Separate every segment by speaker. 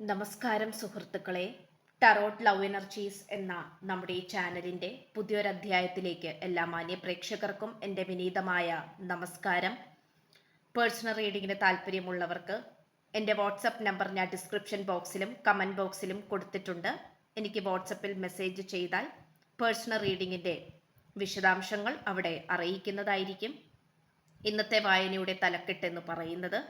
Speaker 1: നമസ്കാരം സുഹൃത്തുക്കളെ. Tarot love energies എന്ന നമ്മുടെ ഈ ചാനലിന്റെ പുതിയൊരധ്യായത്തിലേക്ക് എല്ലാ മാന്യ പ്രേക്ഷകർക്കും എന്റെ വിനീതമായ നമസ്കാരം. പേഴ്സണൽ റീഡിങ്ങിന് താല്പര്യമുള്ളവർക്ക് എന്റെ വാട്സപ്പ് നമ്പർ ഞാൻ ഡിസ്ക്രിപ്ഷൻ ബോക്സിലും കമന്റ് ബോക്സിലും കൊടുത്തിട്ടുണ്ട്. എനിക്ക് വാട്സപ്പിൽ മെസ്സേജ് ചെയ്താൽ പേഴ്സണൽ റീഡിങ്ങിന്റെ വിശദാംശങ്ങൾ അവിടെ അറിയിക്കുന്നതായിരിക്കും. ഇന്നത്തെ വായനയുടെ തലക്കെട്ട് എന്ന് പറയുന്നത്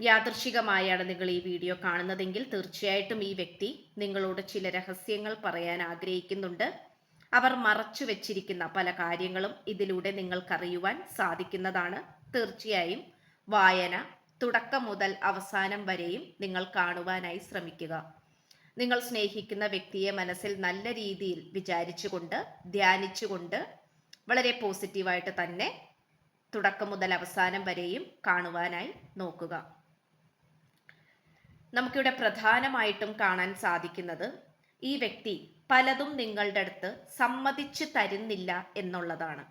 Speaker 1: യാദൃശികമായാണ് നിങ്ങൾ ഈ വീഡിയോ കാണുന്നതെങ്കിൽ തീർച്ചയായിട്ടും ഈ വ്യക്തി നിങ്ങളോട് ചില രഹസ്യങ്ങൾ പറയാൻ ആഗ്രഹിക്കുന്നുണ്ട്. അവർ മറച്ചു വെച്ചിരിക്കുന്ന പല കാര്യങ്ങളും ഇതിലൂടെ നിങ്ങൾക്കറിയുവാൻ സാധിക്കുന്നതാണ്. തീർച്ചയായും വായന തുടക്കം മുതൽ അവസാനം വരെയും നിങ്ങൾ കാണുവാനായി ശ്രമിക്കുക. നിങ്ങൾ സ്നേഹിക്കുന്ന വ്യക്തിയെ മനസ്സിൽ നല്ല രീതിയിൽ വിചാരിച്ചുകൊണ്ട് ധ്യാനിച്ചുകൊണ്ട് വളരെ പോസിറ്റീവായിട്ട് തന്നെ തുടക്കം മുതൽ അവസാനം വരെയും കാണുവാനായി നോക്കുക. നമുക്കിവിടെ പ്രധാനമായിട്ടും കാണാൻ സാധിക്കുന്നത് ഈ വ്യക്തി പലതും നിങ്ങളുടെ അടുത്ത് സമ്മതിച്ച് തരുന്നില്ല എന്നുള്ളതാണ്.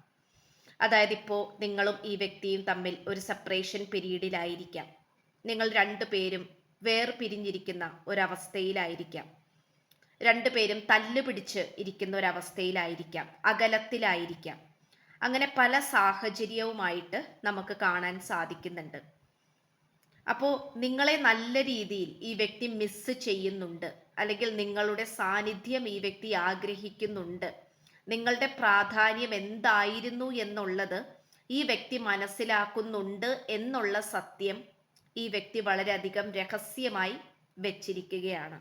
Speaker 1: അതായത് ഇപ്പോൾ നിങ്ങളും ഈ വ്യക്തിയും തമ്മിൽ ഒരു സെപ്പറേഷൻ പീരീഡിലായിരിക്കാം നിങ്ങൾ രണ്ടു പേരും വേർപിരിഞ്ഞിരിക്കുന്ന ഒരവസ്ഥയിലായിരിക്കാം. രണ്ടുപേരും തല്ലുപിടിച്ച് ഇരിക്കുന്ന ഒരവസ്ഥയിലായിരിക്കാം. അകലത്തിലായിരിക്കാം. അങ്ങനെ പല സാഹചര്യവുമായിട്ട് നമുക്ക് കാണാൻ സാധിക്കുന്നുണ്ട്. അപ്പോൾ നിങ്ങളെ നല്ല രീതിയിൽ ഈ വ്യക്തി മിസ് ചെയ്യുന്നുണ്ട്. അല്ലെങ്കിൽ നിങ്ങളുടെ സാന്നിധ്യം ഈ വ്യക്തി ആഗ്രഹിക്കുന്നുണ്ട്. നിങ്ങളുടെ പ്രാധാന്യം എന്തായിരുന്നു എന്നുള്ളത് ഈ വ്യക്തി മനസ്സിലാക്കുന്നുണ്ട് എന്നുള്ള സത്യം ഈ വ്യക്തി വളരെയധികം രഹസ്യമായി വെച്ചിരിക്കുകയാണ്.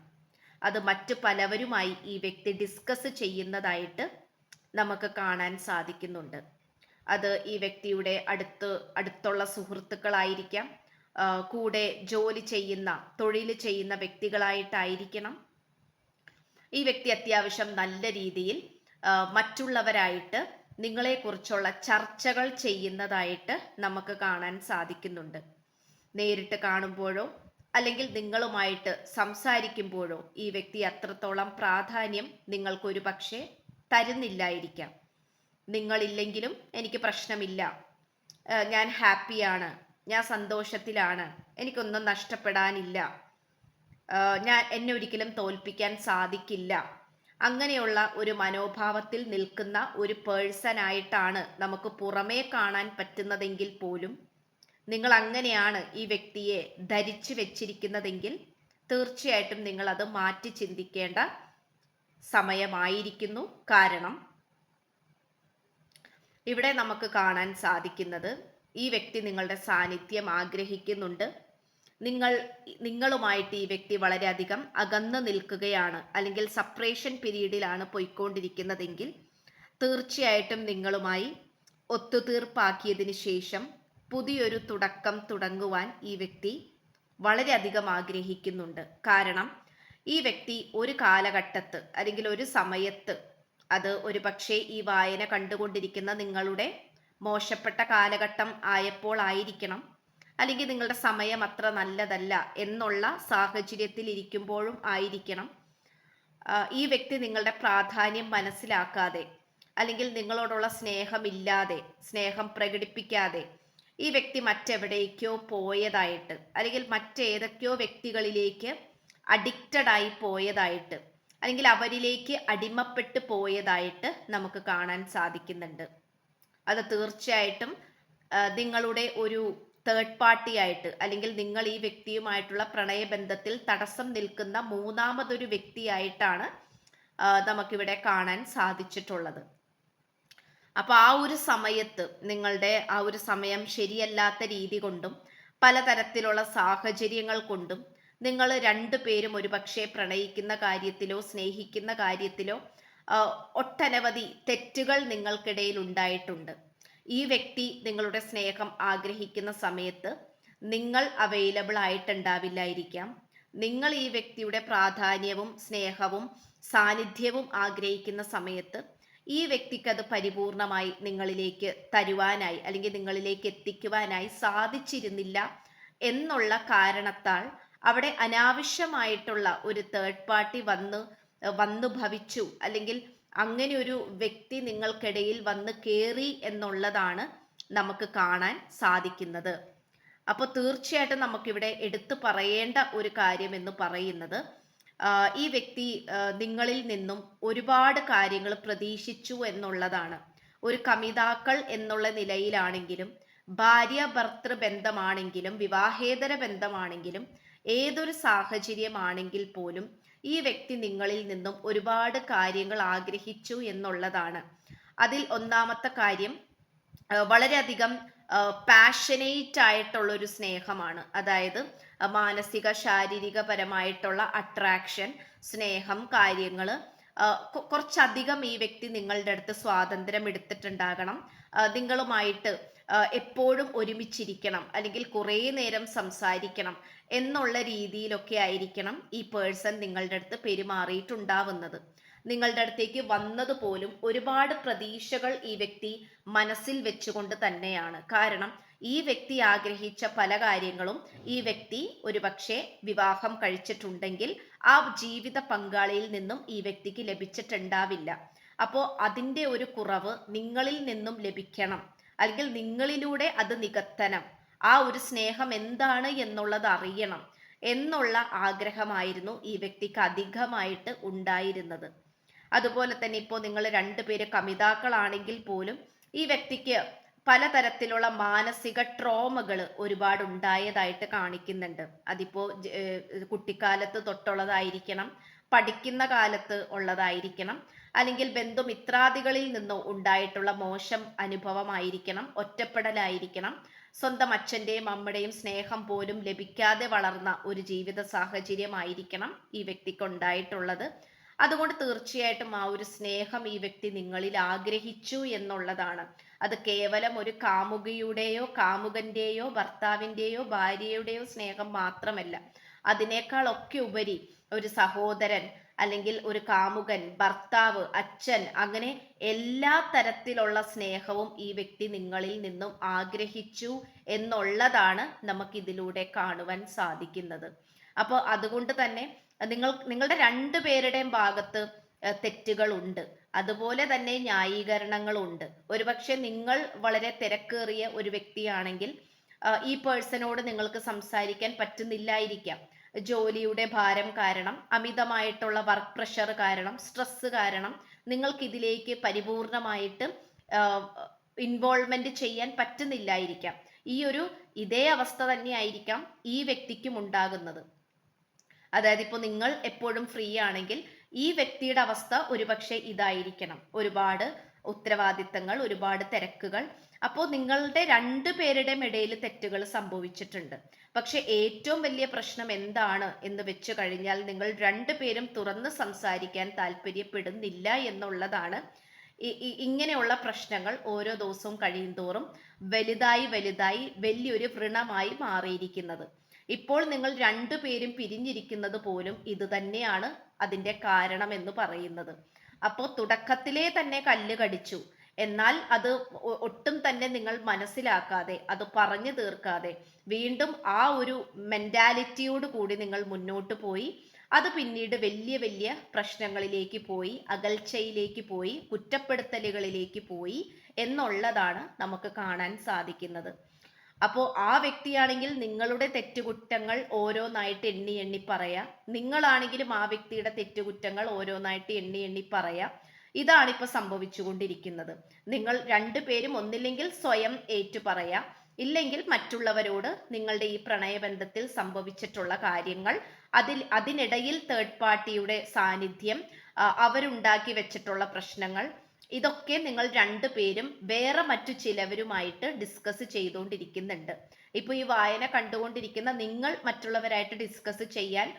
Speaker 1: അത് മറ്റു പലവരുമായി ഈ വ്യക്തി ഡിസ്കസ് ചെയ്യുന്നതായിട്ട് നമുക്ക് കാണാൻ സാധിക്കുന്നുണ്ട്. അത് ഈ വ്യക്തിയുടെ അടുത്ത് അടുത്തുള്ള സുഹൃത്തുക്കളായിരിക്കാം. കൂടെ ജോലി ചെയ്യുന്ന തൊഴിൽ ചെയ്യുന്ന വ്യക്തികളായിട്ടായിരിക്കണം. ഈ വ്യക്തി അത്യാവശ്യം നല്ല രീതിയിൽ മറ്റുള്ളവരായിട്ട് നിങ്ങളെക്കുറിച്ചുള്ള ചർച്ചകൾ ചെയ്യുന്നതായിട്ട് നമുക്ക് കാണാൻ സാധിക്കുന്നുണ്ട്. നേരിട്ട് കാണുമ്പോഴോ അല്ലെങ്കിൽ നിങ്ങളുമായിട്ട് സംസാരിക്കുമ്പോഴോ ഈ വ്യക്തി അത്രത്തോളം പ്രാധാന്യം നിങ്ങൾക്കൊരു പക്ഷേ തരുന്നില്ലായിരിക്കാം. നിങ്ങളില്ലെങ്കിലും എനിക്ക് പ്രശ്നമില്ല. ഞാൻ ഹാപ്പിയാണ്. ഞാൻ സന്തോഷത്തിലാണ്. എനിക്കൊന്നും നഷ്ടപ്പെടാനില്ല. ഞാൻ എന്നെ ഒരിക്കലും തോൽപ്പിക്കാൻ സാധിക്കില്ല. അങ്ങനെയുള്ള ഒരു മനോഭാവത്തിൽ നിൽക്കുന്ന ഒരു പേഴ്സൺ ആയിട്ടാണ് നമുക്ക് പുറമേ കാണാൻ പറ്റുന്നതെങ്കിൽ പോലും നിങ്ങൾ അങ്ങനെയാണ് ഈ വ്യക്തിയെ ധരിച്ചു വെച്ചിരിക്കുന്നതെങ്കിൽ തീർച്ചയായിട്ടും നിങ്ങൾ അത് മാറ്റി ചിന്തിക്കേണ്ട സമയമായിരിക്കുന്നു. കാരണം ഇവിടെ നമുക്ക് കാണാൻ സാധിക്കുന്നത് ഈ വ്യക്തി നിങ്ങളുടെ സാന്നിധ്യം ആഗ്രഹിക്കുന്നുണ്ട്. നിങ്ങൾ നിങ്ങളുമായിട്ട് ഈ വ്യക്തി വളരെയധികം അകന്നു നിൽക്കുകയാണ് അല്ലെങ്കിൽ സപ്പറേഷൻ പീരീഡിലാണ് പോയിക്കൊണ്ടിരിക്കുന്നതെങ്കിൽ തീർച്ചയായിട്ടും നിങ്ങളുമായി ഒത്തുതീർപ്പാക്കിയതിന് ശേഷം പുതിയൊരു തുടക്കം തുടങ്ങുവാൻ ഈ വ്യക്തി വളരെയധികം ആഗ്രഹിക്കുന്നുണ്ട്. കാരണം ഈ വ്യക്തി ഒരു കാലഘട്ടത്ത് അല്ലെങ്കിൽ ഒരു സമയത്ത് അത് ഒരുപക്ഷേ ഈ വായന കണ്ടുകൊണ്ടിരിക്കുന്ന നിങ്ങളുടെ മോശപ്പെട്ട കാലഘട്ടം ആയപ്പോൾ ആയിരിക്കണം. അല്ലെങ്കിൽ നിങ്ങളുടെ സമയം അത്ര നല്ലതല്ല എന്നുള്ള സാഹചര്യത്തിൽ ഇരിക്കുമ്പോഴും ആയിരിക്കണം. ഈ വ്യക്തി നിങ്ങളുടെ പ്രാധാന്യം മനസ്സിലാക്കാതെ അല്ലെങ്കിൽ നിങ്ങളോടുള്ള സ്നേഹമില്ലാതെ സ്നേഹം പ്രകടിപ്പിക്കാതെ ഈ വ്യക്തി മറ്റെവിടേക്കോ പോയതായിട്ട് അല്ലെങ്കിൽ മറ്റേതൊക്കെയോ വ്യക്തികളിലേക്ക് അഡിക്റ്റഡ് ആയി പോയതായിട്ട് അല്ലെങ്കിൽ അവരിലേക്ക് അടിമപ്പെട്ട് പോയതായിട്ട് നമുക്ക് കാണാൻ സാധിക്കുന്നുണ്ട്. അത് തീർച്ചയായിട്ടും നിങ്ങളുടെ ഒരു തേർഡ് പാർട്ടി ആയിട്ട് അല്ലെങ്കിൽ നിങ്ങൾ ഈ വ്യക്തിയുമായിട്ടുള്ള പ്രണയബന്ധത്തിൽ തടസ്സം നിൽക്കുന്ന മൂന്നാമതൊരു വ്യക്തിയായിട്ടാണ് നമുക്കിവിടെ കാണാൻ സാധിച്ചിട്ടുള്ളത്. അപ്പോൾ ആ ഒരു സമയത്ത് നിങ്ങളുടെ ആ ഒരു സമയം ശരിയല്ലാത്ത രീതി കൊണ്ടും പലതരത്തിലുള്ള സാഹചര്യങ്ങൾ കൊണ്ടും നിങ്ങൾ രണ്ടു പേരും ഒരുപക്ഷെ പ്രണയിക്കുന്ന കാര്യത്തിലോ സ്നേഹിക്കുന്ന കാര്യത്തിലോ ഒട്ടനവധി തെറ്റുകൾ നിങ്ങൾക്കിടയിൽ ഉണ്ടായിട്ടുണ്ട്. ഈ വ്യക്തി നിങ്ങളുടെ സ്നേഹം ആഗ്രഹിക്കുന്ന സമയത്ത് നിങ്ങൾ അവൈലബിൾ ആയിട്ടുണ്ടാവില്ലായിരിക്കാം. നിങ്ങൾ ഈ വ്യക്തിയുടെ പ്രാധാന്യവും സ്നേഹവും സാന്നിധ്യവും ആഗ്രഹിക്കുന്ന സമയത്ത് ഈ വ്യക്തിക്ക് അത് പരിപൂർണമായി നിങ്ങളിലേക്ക് തരുവാനായി അല്ലെങ്കിൽ നിങ്ങളിലേക്ക് എത്തിക്കുവാനായി സാധിച്ചിരുന്നില്ല എന്നുള്ള കാരണത്താൽ അവിടെ അനാവശ്യമായിട്ടുള്ള ഒരു തേർഡ് പാർട്ടി വന്ന് വന്നു ഭവിച്ചു. അല്ലെങ്കിൽ അങ്ങനെ ഒരു വ്യക്തി നിങ്ങൾക്കിടയിൽ വന്ന് കയറി എന്നുള്ളതാണ് നമുക്ക് കാണാൻ സാധിക്കുന്നത്. അപ്പോൾ തീർച്ചയായിട്ടും നമുക്കിവിടെ എടുത്തു പറയേണ്ട ഒരു കാര്യം എന്ന് പറയുന്നത് ഈ വ്യക്തി നിങ്ങളിൽ നിന്നും ഒരുപാട് കാര്യങ്ങൾ പ്രതീക്ഷിച്ചു എന്നുള്ളതാണ്. ഒരു കമിതാക്കൾ എന്നുള്ള നിലയിലാണെങ്കിലും ഭാര്യ ഭർത്തൃ ബന്ധമാണെങ്കിലും വിവാഹേതര ബന്ധമാണെങ്കിലും ഏതൊരു സാഹചര്യമാണെങ്കിൽ പോലും ഈ വ്യക്തി നിങ്ങളിൽ നിന്നും ഒരുപാട് കാര്യങ്ങൾ ആഗ്രഹിച്ചു എന്നുള്ളതാണ്. അതിൽ ഒന്നാമത്തെ കാര്യം വളരെയധികം പാഷനേറ്റ് ആയിട്ടുള്ള ഒരു സ്നേഹമാണ്. അതായത് മാനസിക ശാരീരികപരമായിട്ടുള്ള അട്രാക്ഷൻ സ്നേഹം കാര്യങ്ങൾ കുറച്ചധികം ഈ വ്യക്തി നിങ്ങളുടെ അടുത്ത് സ്വാതന്ത്ര്യം എടുത്തിട്ടുണ്ടാകണം നിങ്ങളുമായിട്ട് എപ്പോഴും ഒരുമിച്ചിരിക്കണം അല്ലെങ്കിൽ കുറേ നേരം സംസാരിക്കണം എന്നുള്ള രീതിയിലൊക്കെ ആയിരിക്കണം ഈ പേഴ്സൺ നിങ്ങളുടെ അടുത്ത് പെരുമാറിയിട്ടുണ്ടാവുന്നത്. നിങ്ങളുടെ അടുത്തേക്ക് വന്നതുപോലും ഒരുപാട് പ്രതീക്ഷകൾ ഈ വ്യക്തി മനസ്സിൽ വെച്ചുകൊണ്ട് തന്നെയാണ്. കാരണം ഈ വ്യക്തി ആഗ്രഹിച്ച പല കാര്യങ്ങളും ഈ വ്യക്തി ഒരുപക്ഷെ വിവാഹം കഴിച്ചിട്ടുണ്ടെങ്കിൽ ആ ജീവിത പങ്കാളിയിൽ നിന്നും ഈ വ്യക്തിക്ക് ലഭിച്ചിട്ടുണ്ടാവില്ല. അപ്പോൾ അതിന്റെ ഒരു കുറവ് നിങ്ങളിൽ നിന്നും ലഭിക്കണം. അല്ലെങ്കിൽ നിങ്ങളിലൂടെ അത് നികത്തനം ആ ഒരു സ്നേഹം എന്താണ് എന്നുള്ളത് അറിയണം എന്നുള്ള ആഗ്രഹമായിരുന്നു ഈ വ്യക്തിക്ക് അധികമായിട്ട് ഉണ്ടായിരുന്നത്. അതുപോലെ തന്നെ ഇപ്പോൾ നിങ്ങൾ രണ്ടുപേര് കമിതാക്കളാണെങ്കിൽ പോലും ഈ വ്യക്തിക്ക് പലതരത്തിലുള്ള മാനസിക ട്രോമകൾ ഒരുപാട് ഉണ്ടായതായിട്ട് കാണിക്കുന്നുണ്ട്. അതിപ്പോ കുട്ടിക്കാലത്ത് തൊട്ടുള്ളതായിരിക്കണം. പഠിക്കുന്ന കാലത്ത് ഉള്ളതായിരിക്കണം. അല്ലെങ്കിൽ ബന്ധുമിത്രാദികളിൽ നിന്നോ ഉണ്ടായിട്ടുള്ള മോശം അനുഭവമായിരിക്കണം. ഒറ്റപ്പെടലായിരിക്കണം. സ്വന്തം അച്ഛന്റെയും അമ്മയുടെയും സ്നേഹം പോലും ലഭിക്കാതെ വളർന്ന ഒരു ജീവിത സാഹചര്യമായിരിക്കണം ഈ വ്യക്തിക്ക് ഉണ്ടായിട്ടുള്ളത്. അതുകൊണ്ട് തീർച്ചയായിട്ടും ആ ഒരു സ്നേഹം ഈ വ്യക്തി നിങ്ങളിൽ ആഗ്രഹിച്ചു എന്നുള്ളതാണ്. അത് കേവലം ഒരു കാമുകിയുടെയോ കാമുകന്റെയോ ഭർത്താവിന്റെയോ ഭാര്യയുടെയോ സ്നേഹം മാത്രമല്ല. അതിനേക്കാളൊക്കെ ഉപരി ഒരു സഹോദരൻ അല്ലെങ്കിൽ ഒരു കാമുകൻ ഭർത്താവ് അച്ഛൻ അങ്ങനെ എല്ലാ തരത്തിലുള്ള സ്നേഹവും ഈ വ്യക്തി നിങ്ങളിൽ നിന്നും ആഗ്രഹിച്ചു എന്നുള്ളതാണ് നമുക്ക് ഇതിലൂടെ കാണുവാൻ സാധിക്കുന്നത്. അപ്പോൾ അതുകൊണ്ട് തന്നെ നിങ്ങൾ നിങ്ങളുടെ രണ്ടു പേരുടെയും ഭാഗത്ത് തെറ്റുകളുണ്ട്. അതുപോലെ തന്നെ ന്യായീകരണങ്ങളുണ്ട്. ഒരുപക്ഷെ നിങ്ങൾ വളരെ തിരക്കേറിയ ഒരു വ്യക്തിയാണെങ്കിൽ ഈ പേഴ്സണോട് നിങ്ങൾക്ക് സംസാരിക്കാൻ പറ്റുന്നില്ലായിരിക്കാം. ജോലിയുടെ ഭാരം കാരണം അമിതമായിട്ടുള്ള വർക്ക് പ്രഷർ കാരണം സ്ട്രെസ് കാരണം നിങ്ങൾക്ക് ഇതിലേക്ക് പരിപൂർണമായിട്ട് ഇൻവോൾവ്മെന്റ് ചെയ്യാൻ പറ്റുന്നില്ലായിരിക്കാം. ഈ ഒരു ഇതേ അവസ്ഥ തന്നെയായിരിക്കാം ഈ വ്യക്തിക്കും ഉണ്ടാകുന്നത്. അതായത് ഇപ്പോൾ നിങ്ങൾ എപ്പോഴും ഫ്രീ ആണെങ്കിൽ ഈ വ്യക്തിയുടെ അവസ്ഥ ഒരുപക്ഷെ ഇതായിരിക്കണം. ഒരുപാട് ഉത്തരവാദിത്തങ്ങൾ ഒരുപാട് തിരക്കുകൾ അപ്പോൾ നിങ്ങളുടെ രണ്ട് പേരുടെയും ഇടയിൽ തെറ്റുകൾ സംഭവിച്ചിട്ടുണ്ട്. പക്ഷെ ഏറ്റവും വലിയ പ്രശ്നം എന്താണ് എന്ന് വെച്ച് കഴിഞ്ഞാൽ നിങ്ങൾ രണ്ടു പേരും തുറന്ന് സംസാരിക്കാൻ താല്പര്യപ്പെടുന്നില്ല എന്നുള്ളതാണ്. ഇങ്ങനെയുള്ള പ്രശ്നങ്ങൾ ഓരോ ദിവസവും കഴിയുന്തോറും വലുതായി വലുതായി വലിയൊരു വൃണമായി മാറിയിരിക്കുന്നത്. ഇപ്പോൾ നിങ്ങൾ രണ്ടു പേരും പിരിഞ്ഞിരിക്കുന്നത് പോലും ഇത് തന്നെയാണ് അതിന്റെ കാരണം എന്ന് പറയുന്നത്. അപ്പോൾ തുടക്കത്തിലേ തന്നെ കല്ല് കടിച്ചു. എന്നാൽ അത് ഒട്ടും തന്നെ നിങ്ങൾ മനസ്സിലാക്കാതെ അത് പറഞ്ഞു തീർക്കാതെ വീണ്ടും ആ ഒരു മെന്റാലിറ്റിയോട് കൂടി നിങ്ങൾ മുന്നോട്ട് പോയി. അത് പിന്നീട് വലിയ വലിയ പ്രശ്നങ്ങളിലേക്ക് പോയി അകൽച്ചയിലേക്ക് പോയി കുറ്റപ്പെടുത്തലുകളിലേക്ക് പോയി എന്നുള്ളതാണ് നമുക്ക് കാണാൻ സാധിക്കുന്നത്. അപ്പോൾ ആ വ്യക്തിയാണെങ്കിൽ നിങ്ങളുടെ തെറ്റുകുറ്റങ്ങൾ ഓരോന്നായിട്ട് എണ്ണി എണ്ണി പറയാം. നിങ്ങളാണെങ്കിലും ആ വ്യക്തിയുടെ തെറ്റുകുറ്റങ്ങൾ ഓരോന്നായിട്ട് എണ്ണി എണ്ണി പറയാം. ഇതാണ് ഇപ്പൊ സംഭവിച്ചുകൊണ്ടിരിക്കുന്നത്. നിങ്ങൾ രണ്ടുപേരും ഒന്നില്ലെങ്കിൽ സ്വയം ഏറ്റു പറയാം. ഇല്ലെങ്കിൽ മറ്റുള്ളവരോട് നിങ്ങളുടെ ഈ പ്രണയബന്ധത്തിൽ സംഭവിച്ചിട്ടുള്ള കാര്യങ്ങൾ അതിൽ അതിനിടയിൽ തേർഡ് പാർട്ടിയുടെ സാന്നിധ്യം അവരുണ്ടാക്കി വെച്ചിട്ടുള്ള പ്രശ്നങ്ങൾ ഇതൊക്കെ നിങ്ങൾ രണ്ടുപേരും വേറെ മറ്റു ചിലവരുമായിട്ട് ഡിസ്കസ് ചെയ്തുകൊണ്ടിരിക്കുന്നുണ്ട്. ഇപ്പൊ ഈ വായന കണ്ടുകൊണ്ടിരിക്കുന്ന നിങ്ങൾ മറ്റുള്ളവരായിട്ട് ഡിസ്കസ് ചെയ്യാൻ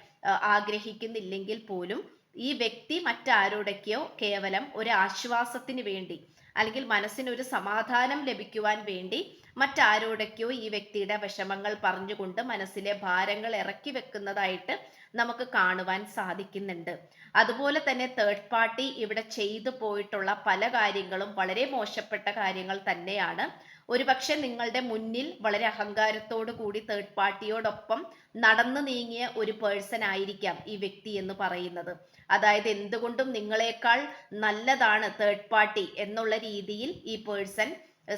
Speaker 1: ആഗ്രഹിക്കുന്നില്ലെങ്കിൽ പോലും ഈ വ്യക്തി മറ്റാരോടൊക്കെയോ കേവലം ഒരു ആശ്വാസത്തിന് വേണ്ടി അല്ലെങ്കിൽ മനസ്സിനൊരു സമാധാനം ലഭിക്കുവാൻ വേണ്ടി മറ്റാരോടൊക്കെയോ ഈ വ്യക്തിയുടെ വിഷമങ്ങൾ പറഞ്ഞുകൊണ്ട് മനസ്സിലെ ഭാരങ്ങൾ ഇറക്കി വെക്കുന്നതായിട്ട് നമുക്ക് കാണുവാൻ സാധിക്കുന്നുണ്ട്. അതുപോലെ തന്നെ തേർഡ് പാർട്ടി ഇവിടെ ചെയ്തു പോയിട്ടുള്ള പല കാര്യങ്ങളും വളരെ മോശപ്പെട്ട കാര്യങ്ങൾ തന്നെയാണ്. ഒരുപക്ഷെ നിങ്ങളുടെ മുന്നിൽ വളരെ അഹങ്കാരത്തോടു കൂടി തേർഡ് പാർട്ടിയോടൊപ്പം നടന്നു നീങ്ങിയ ഒരു പേഴ്സൺ ആയിരിക്കാം ഈ വ്യക്തി എന്ന് പറയുന്നത്. അതായത് എന്തുകൊണ്ടും നിങ്ങളെക്കാൾ നല്ലതാണ് തേർഡ് പാർട്ടി എന്നുള്ള രീതിയിൽ ഈ പേഴ്സൺ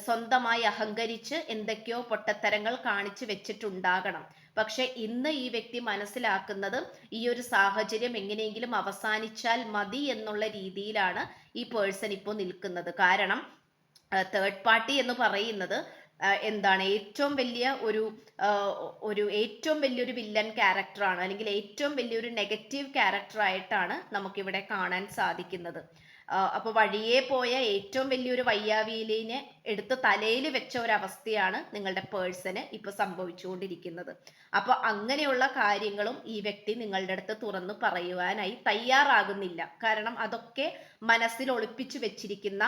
Speaker 1: സ്വന്തമായി അഹങ്കരിച്ച് എന്തൊക്കെയോ പൊട്ടത്തരങ്ങൾ കാണിച്ചു വെച്ചിട്ടുണ്ടാകണം. പക്ഷെ ഇന്ന് ഈ വ്യക്തി മനസ്സിലാക്കുന്നത് ഈ ഒരു സാഹചര്യം എങ്ങനെയെങ്കിലും അവസാനിച്ചാൽ മതി എന്നുള്ള രീതിയിലാണ് ഈ പേഴ്സൺ ഇപ്പോൾ നിൽക്കുന്നത്. കാരണം തേർഡ് പാർട്ടി എന്ന് പറയുന്നത് എന്താണ് ഏറ്റവും വലിയ ഒരു ഒരു ഏറ്റവും വലിയൊരു വില്ലൻ ക്യാരക്ടറാണ് അല്ലെങ്കിൽ ഏറ്റവും വലിയൊരു നെഗറ്റീവ് ക്യാരക്ടറായിട്ടാണ് നമുക്കിവിടെ കാണാൻ സാധിക്കുന്നത്. ആ, അപ്പൊ വഴിയെ പോയ ഏറ്റവും വലിയൊരു വയ്യാവീലിനെ എടുത്ത് തലയിൽ വെച്ച ഒരു അവസ്ഥയാണ് നിങ്ങളുടെ പേഴ്സന് ഇപ്പൊ സംഭവിച്ചുകൊണ്ടിരിക്കുന്നത്. അപ്പൊ അങ്ങനെയുള്ള കാര്യങ്ങളും ഈ വ്യക്തി നിങ്ങളുടെ അടുത്ത് തുറന്നു പറയുവാനായി തയ്യാറാകുന്നില്ല. കാരണം അതൊക്കെ മനസ്സിൽ ഒളിപ്പിച്ചു വെച്ചിരിക്കുന്ന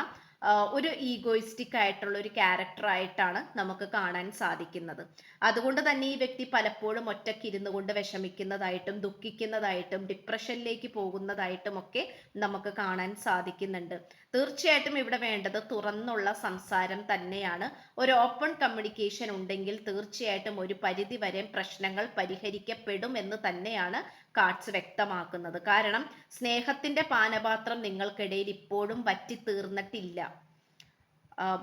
Speaker 1: ഒരു ഈഗോയിസ്റ്റിക് ആയിട്ടുള്ള ഒരു ക്യാരക്ടർ ആയിട്ടാണ് നമുക്ക് കാണാൻ സാധിക്കുന്നത്. അതുകൊണ്ട് തന്നെ ഈ വ്യക്തി പലപ്പോഴും ഒറ്റയ്ക്ക് ഇരുന്നു കൊണ്ട് വിഷമിക്കുന്നതായിട്ടും ദുഃഖിക്കുന്നതായിട്ടും ഡിപ്രഷനിലേക്ക് പോകുന്നതായിട്ടും ഒക്കെ നമുക്ക് കാണാൻ സാധിക്കുന്നുണ്ട്. തീർച്ചയായിട്ടും ഇവിടെ വേണ്ടത് തുറന്നുള്ള സംസാരം തന്നെയാണ്. ഒരു ഓപ്പൺ കമ്മ്യൂണിക്കേഷൻ ഉണ്ടെങ്കിൽ തീർച്ചയായിട്ടും ഒരു പരിധി വരെ പ്രശ്നങ്ങൾ പരിഹരിക്കപ്പെടും എന്ന് തന്നെയാണ് കാർഡ്സ് വ്യക്തമാക്കുന്നത്. കാരണം സ്നേഹത്തിന്റെ പാനപാത്രം നിങ്ങൾക്കിടയിൽ ഇപ്പോഴും വറ്റി തീർന്നിട്ടില്ല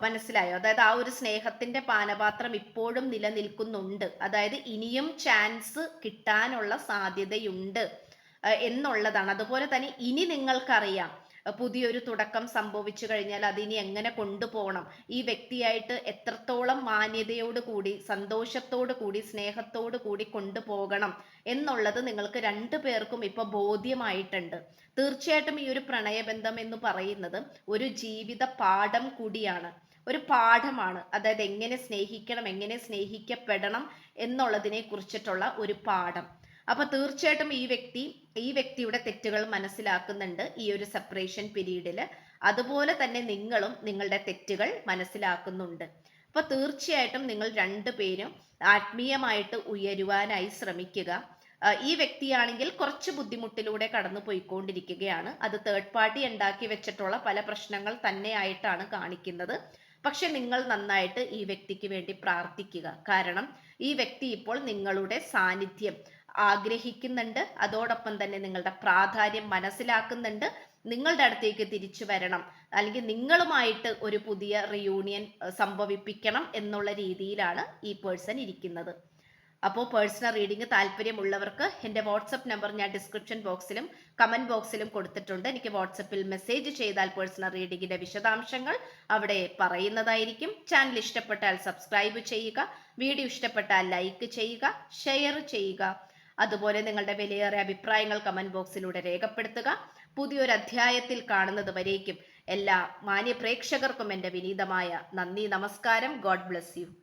Speaker 1: മനസ്സിലായോ? അതായത് ആ ഒരു സ്നേഹത്തിന്റെ പാനപാത്രം ഇപ്പോഴും നിലനിൽക്കുന്നുണ്ട്. അതായത് ഇനിയും ചാൻസ് കിട്ടാനുള്ള സാധ്യതയുണ്ട് എന്നുള്ളതാണ്. അതുപോലെ തന്നെ ഇനി നിങ്ങൾക്കറിയാം പുതിയൊരു തുടക്കം സംഭവിച്ചു കഴിഞ്ഞാൽ അതിനി എങ്ങനെ കൊണ്ടുപോകണം? ഈ വ്യക്തിയായിട്ട് എത്രത്തോളം മാന്യതയോട് കൂടി സന്തോഷത്തോട് കൂടി സ്നേഹത്തോട് കൂടി കൊണ്ടുപോകണം എന്നുള്ളത് നിങ്ങൾക്ക് രണ്ടു പേർക്കും ഇപ്പൊ ബോധ്യമായിട്ടുണ്ട്. തീർച്ചയായിട്ടും ഈ ഒരു പ്രണയബന്ധം എന്ന് പറയുന്നത് ഒരു ജീവിത പാഠം കൂടിയാണ്. ഒരു പാഠമാണ്. അതായത് എങ്ങനെ സ്നേഹിക്കണം എങ്ങനെ സ്നേഹിക്കപ്പെടണം എന്നുള്ളതിനെ കുറിച്ചിട്ടുള്ള ഒരു പാഠം. അപ്പൊ തീർച്ചയായിട്ടും ഈ വ്യക്തി ഈ വ്യക്തിയുടെ തെറ്റുകൾ മനസ്സിലാക്കുന്നുണ്ട് ഈ ഒരു സെപ്പറേഷൻ പീരീഡിൽ അതുപോലെ തന്നെ നിങ്ങളും നിങ്ങളുടെ തെറ്റുകൾ മനസ്സിലാക്കുന്നുണ്ട്. അപ്പൊ തീർച്ചയായിട്ടും നിങ്ങൾ രണ്ടുപേരും ആത്മീയമായിട്ട് ഉയരുവാനായി ശ്രമിക്കുക. ഈ വ്യക്തിയാണെങ്കിൽ കുറച്ച് ബുദ്ധിമുട്ടിലൂടെ കടന്നു പോയിക്കൊണ്ടിരിക്കുകയാണ്. അത് തേർഡ് പാർട്ടി ഉണ്ടാക്കി വെച്ചിട്ടുള്ള പല പ്രശ്നങ്ങൾ തന്നെയായിട്ടാണ് കാണിക്കുന്നത്. പക്ഷെ നിങ്ങൾ നന്നായിട്ട് ഈ വ്യക്തിക്ക് വേണ്ടി പ്രാർത്ഥിക്കുക. കാരണം ഈ വ്യക്തി ഇപ്പോൾ നിങ്ങളുടെ സാന്നിധ്യം ആഗ്രഹിക്കുന്നുണ്ട്. അതോടൊപ്പം തന്നെ നിങ്ങളുടെ പ്രാധാന്യം മനസ്സിലാക്കുന്നുണ്ട്. നിങ്ങളുടെ അടുത്തേക്ക് തിരിച്ചു വരണം. അല്ലെങ്കിൽ നിങ്ങളുമായിട്ട് ഒരു പുതിയ റിയൂണിയൻ സംഭവിപ്പിക്കണം എന്നുള്ള രീതിയിലാണ് ഈ പേഴ്സൺ ഇരിക്കുന്നത്. അപ്പോൾ പേഴ്സണൽ റീഡിംഗ് താല്പര്യമുള്ളവർക്ക് എന്റെ വാട്സപ്പ് നമ്പർ ഞാൻ ഡിസ്ക്രിപ്ഷൻ ബോക്സിലും കമന്റ് ബോക്സിലും കൊടുത്തിട്ടുണ്ട്. എനിക്ക് വാട്സപ്പിൽ മെസ്സേജ് ചെയ്താൽ പേഴ്സണൽ റീഡിങ്ങിന്റെ വിശദാംശങ്ങൾ അവിടെ പറയുന്നതായിരിക്കും. ചാനൽ ഇഷ്ടപ്പെട്ടാൽ സബ്സ്ക്രൈബ് ചെയ്യുക. വീഡിയോ ഇഷ്ടപ്പെട്ടാൽ ലൈക്ക് ചെയ്യുക. ഷെയർ ചെയ്യുക. അതുപോലെ നിങ്ങളുടെ വിലയേറിയ അഭിപ്രായങ്ങൾ കമന്റ് ബോക്സിലൂടെ രേഖപ്പെടുത്തുക. പുതിയൊരു അധ്യായത്തിൽ കാണുന്നത് വരേക്കും എല്ലാ മാന്യ പ്രേക്ഷകർക്കും എന്റെ വിനീതമായ നന്ദി നമസ്കാരം. God bless you